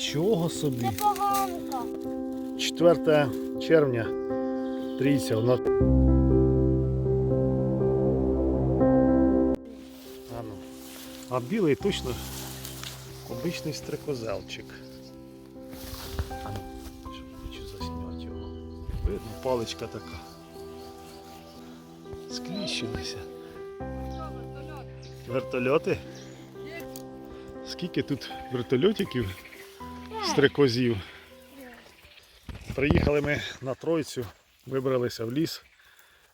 Нічого собі. Це поганка. 4 червня. Трійця. Вона... А, ну. а білий точно обичний стрекозелчик. А ну, що хочу засняти його. Видно, паличка така. Скліщилися. Вертольоти? Скільки тут вертольотиків стрекозів? Приїхали ми на Тройцю, вибралися в ліс.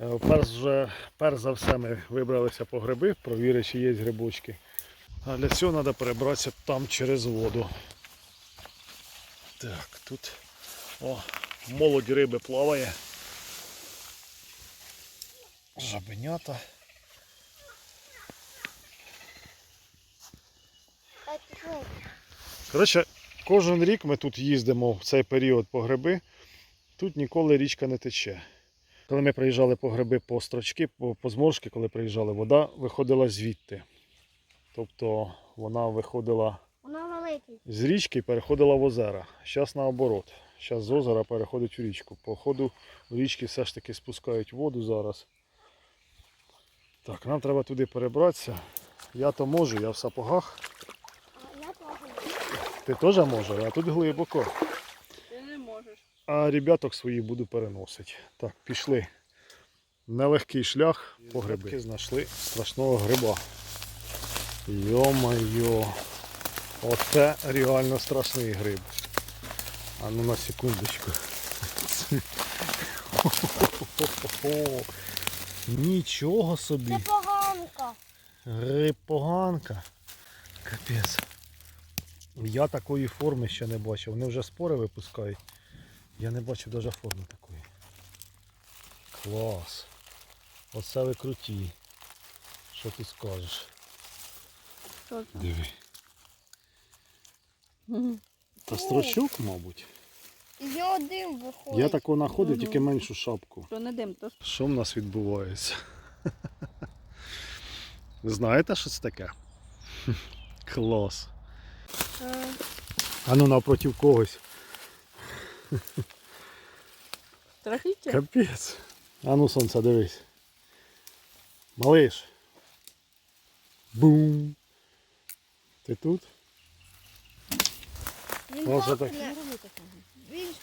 Е, Перш, же, перш за все ми вибралися по гриби, провірити, чи є грибочки. А для цього треба перебратися там через воду. Так, тут о, молодь риби плаває. Жабенята. Коротше, кожен рік ми тут їздимо в цей період по гриби. Тут ніколи річка не тече. Коли ми приїжджали по гриби по строчки, по, по зморшки, коли приїжджали, вода виходила звідти. Тобто вона виходила Вона з річки і переходила в озера. Зараз наоборот. Зараз з озера переходить в річку. По ходу в річки все ж таки спускають воду зараз. Так, нам треба туди перебратися. Я то можу, я в сапогах. Ти теж можеш, а тут глибоко. Ти не можеш. А ребяток своїх буду переносити. Так, пішли. Нелегкий шлях по гриби. Знайшли страшного гриба. Йо-майо. Оце реально страшний гриб. А ну на секундочку. Нічого собі. Це поганка. Гриб поганка. Капець. Я такої форми ще не бачив. Вони вже спори випускають. Я не бачив навіть форми такої. Клас. Оце ви круті. Що ти скажеш? Що там? Диви. Та строчок, мабуть. Нього дим виходить. Я такого знаходив, тільки меншу шапку. То не дим, то Що в нас відбувається? Ви знаєте, що це таке? Клас. А ну напротив когось. страхіття. Капець. А ну сонце, дивись. Малиш. Бум. Ти тут? Він Оце так. Він.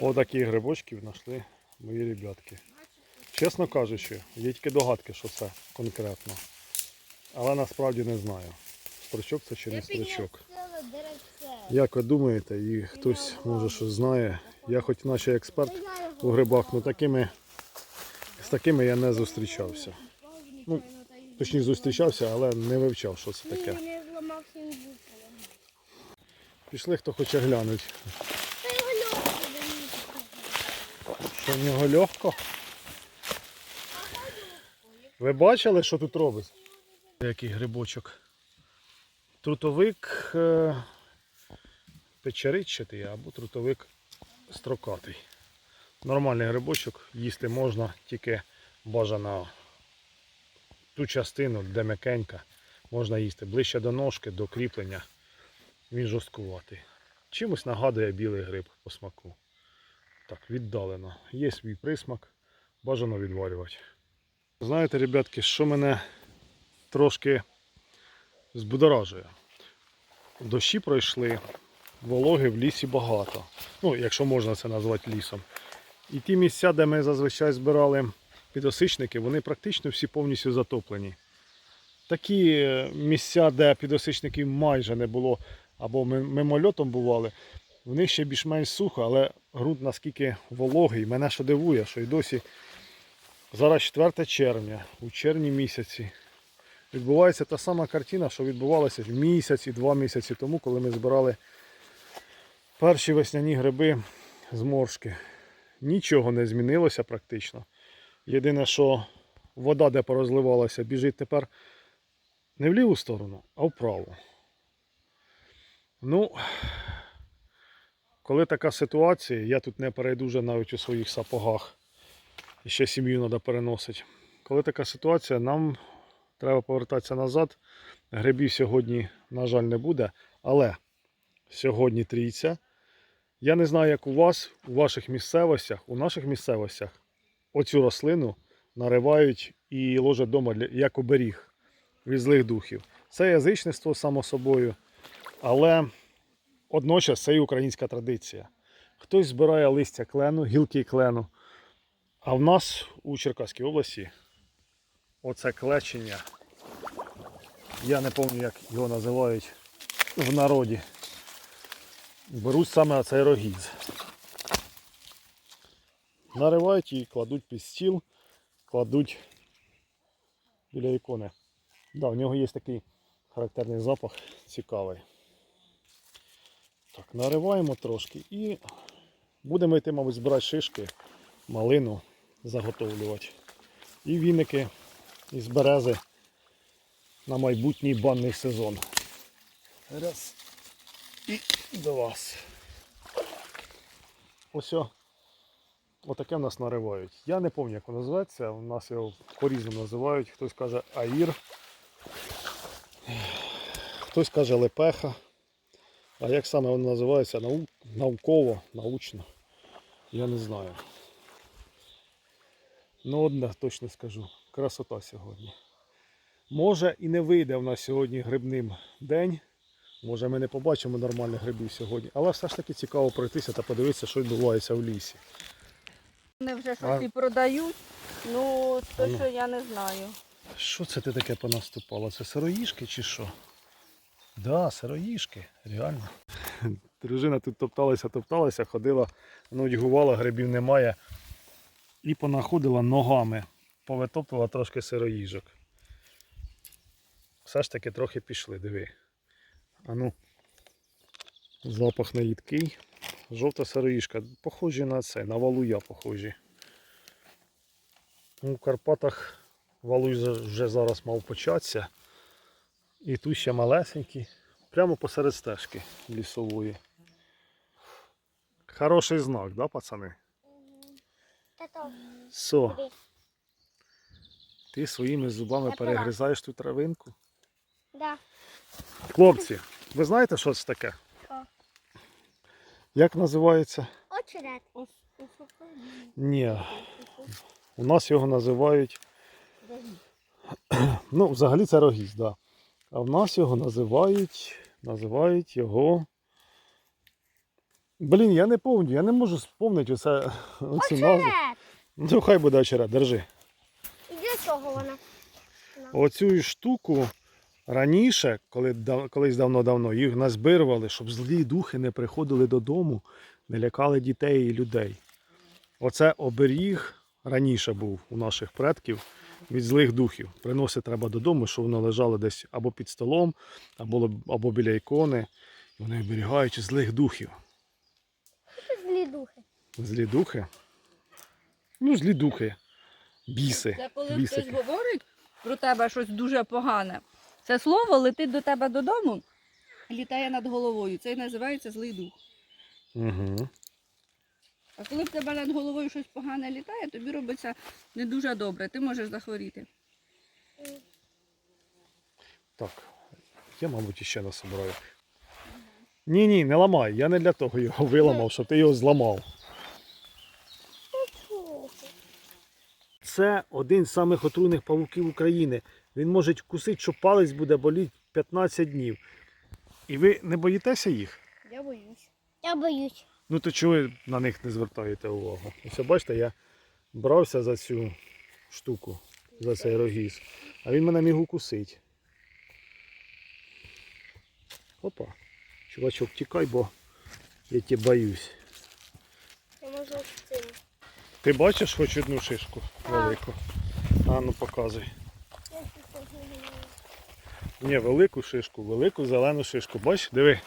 Отакі грибочки знайшли мої ребятки. Чесно кажучи, є тільки догадки, що це конкретно. Але насправді не знаю. Строчок це чи не строчок. Як ви думаєте, і хтось може щось знає. Я хоч наче експерт у грибах, але такими, з такими я не зустрічався. Ну, Точніше зустрічався, але не вивчав, що це таке. Пішли, хто хоче дивіться. Що в нього легко? Ви бачили, що тут робить? Який грибочок. Трутовик е, печеричатий або трутовик строкатий. Нормальний грибочок, їсти можна, тільки бажано ту частину, де м'якенька, можна їсти ближче до ножки, до кріплення. Він жорсткуватий. Чимось нагадує білий гриб по смаку. Так, віддалено. Є свій присмак, бажано відварювати. Знаєте, ребятки, що мене трошки збудоражує? Дощі пройшли, вологи в лісі багато. Ну, якщо можна це назвати лісом. І ті місця, де ми зазвичай збирали підосичники, вони практично всі повністю затоплені. Такі е, місця, де підосичників майже не було, або ми- мимольотом бували, в них ще більш-менш сухо, але ґрунт наскільки вологий. Мене що дивує, що й досі зараз 4 червня, у червні місяці. Відбувається та сама картина, що відбувалася місяць і два місяці тому, коли ми збирали перші весняні гриби з моршки. Нічого не змінилося практично. Єдине, що вода, де порозливалася, біжить тепер не в ліву сторону, а вправо. Ну, коли така ситуація, я тут не перейду вже навіть у своїх сапогах. І ще сім'ю треба переносити. Коли така ситуація, нам треба повертатися назад. Грибів сьогодні, на жаль, не буде. Але сьогодні трійця. Я не знаю, як у вас, у ваших місцевостях, у наших місцевостях оцю рослину наривають і ложать вдома як оберіг від злих духів. Це язичництво, само собою, але одночас це і українська традиція. Хтось збирає листя клену, гілки клену. А в нас у Черкаській області оце клечення. Я не пам'ятаю, як його називають в народі. Беруть саме цей рогіз. Наривають і кладуть під стіл, кладуть біля ікони. Да, в нього є такий характерний запах, цікавий. Так, нариваємо трошки і будемо йти, мабуть, збирати шишки, малину заготовлювати. І віники із берези на майбутній банний сезон. Раз. І до вас. Ось. Отаке в нас наривають. Я не пам'ятаю, як воно називається. У нас його по-різному називають. Хтось каже аїр, хтось каже лепеха. А як саме воно називається нау- науково, научно, я не знаю. Ну, одне точно скажу. Красота сьогодні. Може і не вийде в нас сьогодні грибним день. Може ми не побачимо нормальних грибів сьогодні. Але все ж таки цікаво пройтися та подивитися, що відбувається в лісі. Вони вже А- і продають. Ну, то Ну. що я не знаю. Що це ти таке понаступало? Це сироїшки чи що? Да, сироїшки, реально. Дружина тут топталася, топталася, ходила, нудьгувала, грибів немає. І понаходила ногами, повитоптувала трошки сироїжок. Все ж таки трохи пішли, диви. А ну, запах не їдкий. Жовта сироїжка. Похожі на це, на валуя похожі. Ну, в Карпатах Валуй вже зараз мав початися. І тут ще малесенький. Прямо посеред стежки лісової. Хороший знак, да, пацани? Тобі. Ти своїми зубами Я перегризаєш ту травинку. Да. Хлопці, ви знаєте, що це таке? Що? Як називається? Очерет. Ні. У нас його називають. Ну, взагалі це рогіз, так. Да. А в нас його називають. Називають його. Блін, я не пам'ятаю, я не можу спомнити оце, оцю назву. Ну, хай буде очерет, держи. Чого вона? Оцю штуку раніше, коли, колись давно-давно, їх назбирували, щоб злі духи не приходили додому, не лякали дітей і людей. Оце оберіг раніше був у наших предків від злих духів. Приносити треба додому, щоб воно лежало десь або під столом, або, або біля ікони. І вони оберігають злих духів. Це злі духи. Злі духи. Ну, злі духи. Біси. Це коли бісики. хтось говорить про тебе щось дуже погане. Це слово летить до тебе додому, літає над головою. Це і називається злий дух. Угу. А коли в тебе над головою щось погане літає, тобі робиться не дуже добре. Ти можеш захворіти. Так, я, мабуть, іще насобираю. Ні, ні, не ламай. Я не для того його виламав, щоб ти його зламав. Чого? Це один з самих отруйних павуків України. Він може вкусити, що палець буде боліти 15 днів. І ви не боїтеся їх? Я боюсь. Я боюсь. Ну то чого ви на них не звертаєте увагу? Ось бачите, я брався за цю штуку, за цей рогіз, а він мене міг укусити. Опа. Чувачок, тікай, бо я тебе боюсь. Ти бачиш хоч одну шишку велику? А ну показуй. Ні, велику шишку, велику зелену шишку. Бач, диви.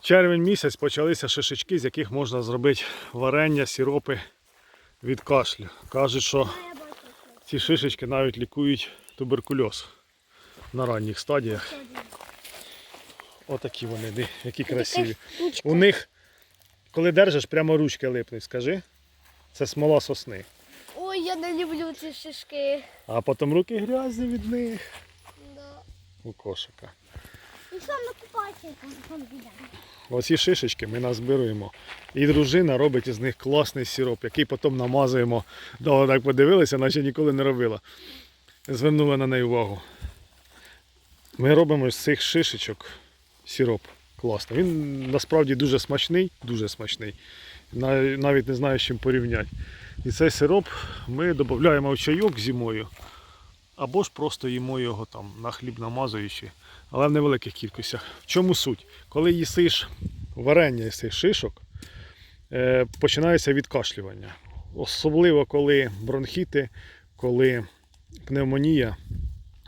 Червень місяць почалися шишечки, з яких можна зробити варення, сіропи від кашлю. Кажуть, що бачу. ці шишечки навіть лікують туберкульоз на ранніх стадіях. Отакі вони, які красиві. У них, коли держиш, прямо ручки липнуть, скажи. Це смола сосни. Ой, я не люблю ці шишки. А потім руки грязні від них Да. у кошика. І? Оці шишечки ми назбируємо. І дружина робить із них класний сироп, який потім намазуємо. Довго так подивилися, наче ніколи не робила. Звернули на неї увагу. Ми робимо з цих шишечок сироп. Класно. Він насправді дуже смачний, дуже смачний. Нав- Навіть не знаю, з чим порівняти. І цей сироп ми додаємо в чайок зимою. Або ж просто їмо його там на хліб намазуючи, але в невеликих кількостях. В чому суть? Коли їсиш варення із цих шишок, е, починається відкашлювання. Особливо коли бронхіти, коли пневмонія,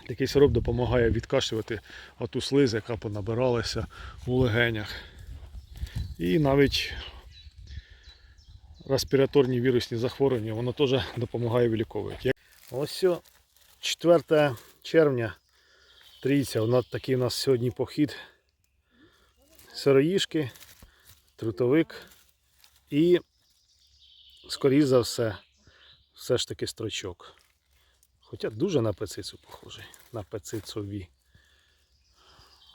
такий сироп допомагає відкашлювати оту слизу, яка понабиралася у легенях. І навіть респіраторні вірусні захворювання, воно теж допомагає виліковувати. Ось сьо, 4 червня, трійця, вона такий у нас сьогодні похід. Сироїшки, трутовик і, скоріш за все, все ж таки строчок. Хоча дуже на пецицю похожий, на пецицові.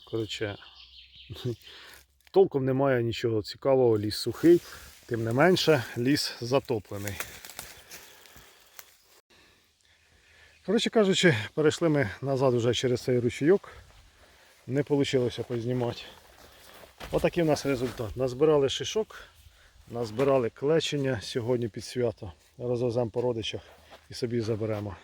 Коротше, толком немає нічого цікавого, ліс сухий, тим не менше ліс затоплений. Коротше кажучи, перейшли ми назад уже через цей ручійок. Не вийшло познімати. Отакий у нас результат. Назбирали шишок, назбирали клечення сьогодні під свято. Розвеземо по родичах і собі заберемо.